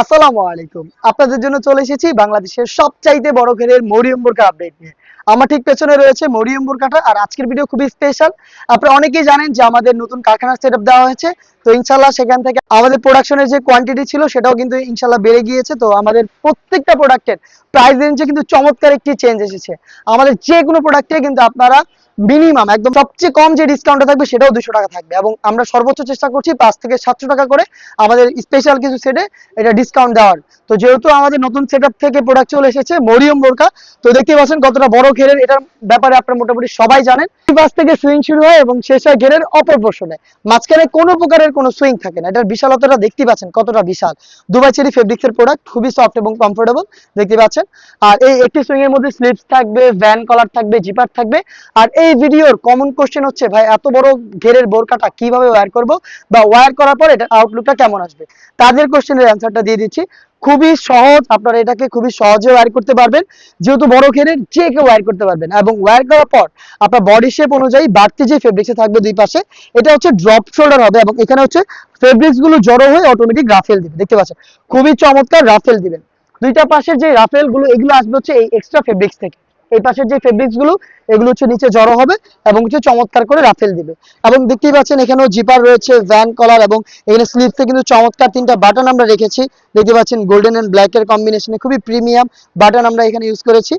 আসসালামু আলাইকুম। আপনাদের জন্য চলে এসেছি বাংলাদেশের সবচাইতে বড় ঘেরের মরিয়ম বোরকা আপডেট নিয়ে। আমার ঠিক পেছনে রয়েছে মরিয়ম বোরকাটা আর আজকের ভিডিও খুবই স্পেশাল আপনারা অনেকেই জানেন যে আমাদের নতুন কারখানা সেট দেওয়া হয়েছে। তো ইনশাল্লাহ সেখান থেকে আমাদের প্রোডাকশনের যে কোয়ান্টিটি ছিল, সেটাও কিন্তু ইনশাল্লাহ বেড়ে গিয়েছে। তো আমাদের প্রত্যেকটা প্রোডাক্টের প্রাইস রেঞ্জে কিন্তু চমৎকার একটি চেঞ্জ এসেছে। আমাদের যে কোনো প্রোডাক্টে কিন্তু আপনারা মিনিমাম, একদম সবচেয়ে কম যে ডিসকাউন্টটা থাকবে সেটাও দুশো টাকা থাকবে। এবং আমরা সর্বোচ্চ চেষ্টা করছি পাঁচ থেকে সাতশো টাকা করে আমাদের স্পেশাল কিছু সেটে এটা ডিসকাউন্ট দেওয়ার। তো যেহেতু আমাদের নতুন সেট থেকে প্রোডাক্ট চলে এসেছে, মরিয়ম বোরকা, তো দেখতে পাচ্ছেন কতটা বড় ঘেরের, এটার ব্যাপারে আপনারা মোটামুটি সবাই জানেন। পাশ থেকে সুইং শুরু হয় এবং শেষ হয় ঘেরের অপর পোর্শনে মাঝখানে কোনো প্রকারের কোনো সুইং থাকে না, এটার বিশালতাটা দেখতে পাচ্ছেন কতটা বিশাল। দুবাই চেরি ফেব্রিক্সের প্রোডাক্ট খুবই সফট এবং কমফোর্টেবল দেখতে পাচ্ছেন। আর এই একটি সুইং এর মধ্যে স্লিপস থাকবে ভ্যান কলার থাকবে জিপার থাকবে। আর এই ভিডিওর কমন কোশ্চেন হচ্ছে, ভাই, এত বড় ঘেরের বোরকাটা কীভাবে ওয়্যার করব বা ওয়্যার করার পর এটা আউটলুকটা কেমন আসবে? তাদের কোশ্চেনের অ্যান্সারটা দিয়ে দিচ্ছি। খুবই সহজ, আপনারা এটাকে খুবই সহজে ওয়্যার করতে পারবেন। যেহেতু বড় ঘেরের যে কেউ ওয়্যার করতে পারবেন এবং ওয়্যার করার পর আপনার বডি শেপ অনুযায়ী বাড়তি যে ফেব্রিক্সে থাকবে দুই পাশে, এটা হচ্ছে ড্রপ শোল্ডার হবে এবং এখানে হচ্ছে ফেব্রিক্সগুলো জড়ো হয়ে অটোমেটিক রাফেল দিবে। দেখতে পাচ্ছেন? খুবই চমৎকার রাফেল দিবেন। দুইটা পাশের যে রাফেলগুলো, এগুলো আসবে হচ্ছে এই এক্সট্রা ফেব্রিক্স থেকে। এই পাশের যে ফেব্রিক্সগুলো, এগুলো হচ্ছে নিচে জড়ো হবে এবং হচ্ছে চমৎকার করে রাফেল দিবে। এবং দেখতেই পাচ্ছেন এখানেও জিপার রয়েছে ভ্যান কলার এবং এখানে স্লিপসে কিন্তু চমৎকার তিনটা বাটন আমরা রেখেছি। দেখতে পাচ্ছেন গোল্ডেন এন্ড ব্ল্যাক এর কম্বিনেশনে খুবই প্রিমিয়াম বাটন আমরা এখানে ইউজ করেছি।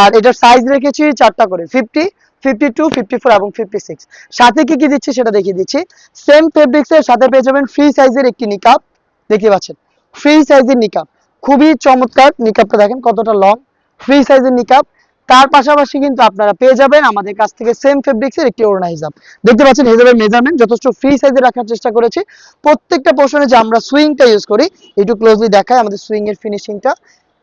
আর এটার সাইজ রেখেছি চারটা করে fifty fifty two fifty four এবং ফিফটি সিক্স সাথে কি কি দিচ্ছি সেটা দেখিয়ে দিচ্ছি। সেম ফেব্রিক্স এর সাথে পেয়ে যাবেন ফ্রি সাইজের একটি নিকাপ দেখতে পাচ্ছেন ফ্রি সাইজের নিকাপ খুবই চমৎকার নিকাপটা দেখেন কতটা লং ফ্রি সাইজের নিকাপ তার পাশাপাশি কিন্তু আপনারা পেয়ে যাবেন আমাদের কাছ থেকে সেম ফেব্রিক্স এর একটি ওড়না হিসাব দেখতে পাচ্ছেন হিসাবের মেজারমেন্ট যথেষ্ট ফ্রি সাইজে রাখার চেষ্টা করেছি। প্রত্যেকটা পোর্শনে যে আমরা সুইংটা ইউজ করি, একটু ক্লোজলি দেখায় আমাদের সুইং এর ফিনিশিংটা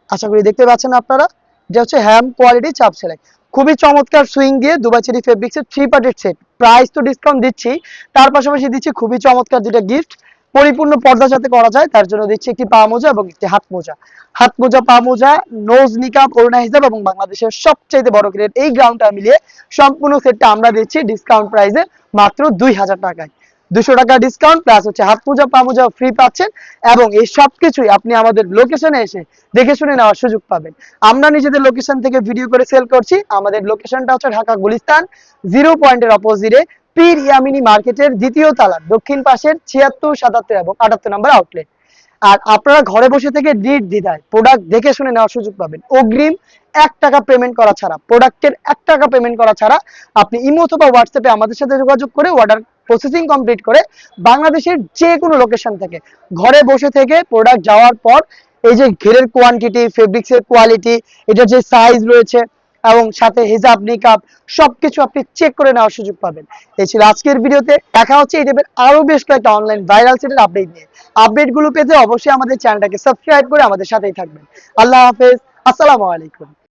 আশা করি দেখতে পাচ্ছেন আপনারা। যে হচ্ছে হ্যাম কোয়ালিটি চাপ সেলাই খুবই চমৎকার সুইং দিয়ে দুবাই চেরি ফেব্রিক্স এর থ্রি পার্টের সেট প্রাইস তো ডিসকাউন্ট দিচ্ছি, তার পাশাপাশি দিচ্ছি খুবই চমৎকার যেটা গিফট পরিপূর্ণ পর্দার সাথে করা যায়, তার জন্য দিচ্ছি একটি পা মোজা এবং একটি হাত মোজা। হাত মোজা, পা মোজা নোজ নিকাপ ওড়না হিসাব এবং বাংলাদেশের সবচেয়ে বড় গ্রেড এই গ্রাউন্ডটা মিলিয়ে সম্পূর্ণ সেটটা আমরা দিচ্ছি ডিসকাউন্ট প্রাইসে মাত্র দুই হাজার টাকায়। দুশো টাকা ডিসকাউন্ট প্লাস হচ্ছে হাত মোজা, পা মোজা ফ্রি পাচ্ছেন এবং এই সব কিছুই আপনি আমাদের লোকেশনে এসে দেখে শুনে নেওয়ার সুযোগ পাবেন। আমরা নিজেদের লোকেশন থেকে ভিডিও করে সেল করছি। আমাদের লোকেশনটা হচ্ছে ঢাকা গুলিস্তান জিরো পয়েন্টের অপোজিটে পীর ইয়ামিনী মার্কেটের দ্বিতীয় তালা দক্ষিণ পাশের ছিয়াত্তর, সাতাত্তর এবং আটাত্তর নম্বর আউটলেট আর আপনারা ঘরে বসে থেকে নিট দিদায় প্রোডাক্ট দেখে শুনে নেওয়ার সুযোগ পাবেন। অগ্রিম এক টাকা পেমেন্ট করা ছাড়া প্রোডাক্টের এক টাকা পেমেন্ট করা ছাড়া আপনি ইমো অথবা হোয়াটসঅ্যাপে আমাদের সাথে যোগাযোগ করে অর্ডার প্রসেসিং কমপ্লিট করে বাংলাদেশের যে কোনো লোকেশন থেকে ঘরে বসে থেকে প্রোডাক্ট যাওয়ার পর এই যে ঘেরের কোয়ান্টিটি ফেব্রিক্সের কোয়ালিটি এটার যে সাইজ রয়েছে এবং সাথে হিজাব, নিকাব সবকিছু আপনি চেক করে নেওয়ার সুযোগ পাবেন। এই ছিল আজকের ভিডিওতে। দেখা হচ্ছে এই টাইপের আরও বেশ কয়েকটা অনলাইন ভাইরাল সেটের আপডেট নিয়ে। আপডেটগুলো পেতে অবশ্যই আমাদের চ্যানেলটাকে সাবস্ক্রাইব করে আমাদের সাথেই থাকবেন। আল্লাহ হাফেজ। আসসালামু আলাইকুম।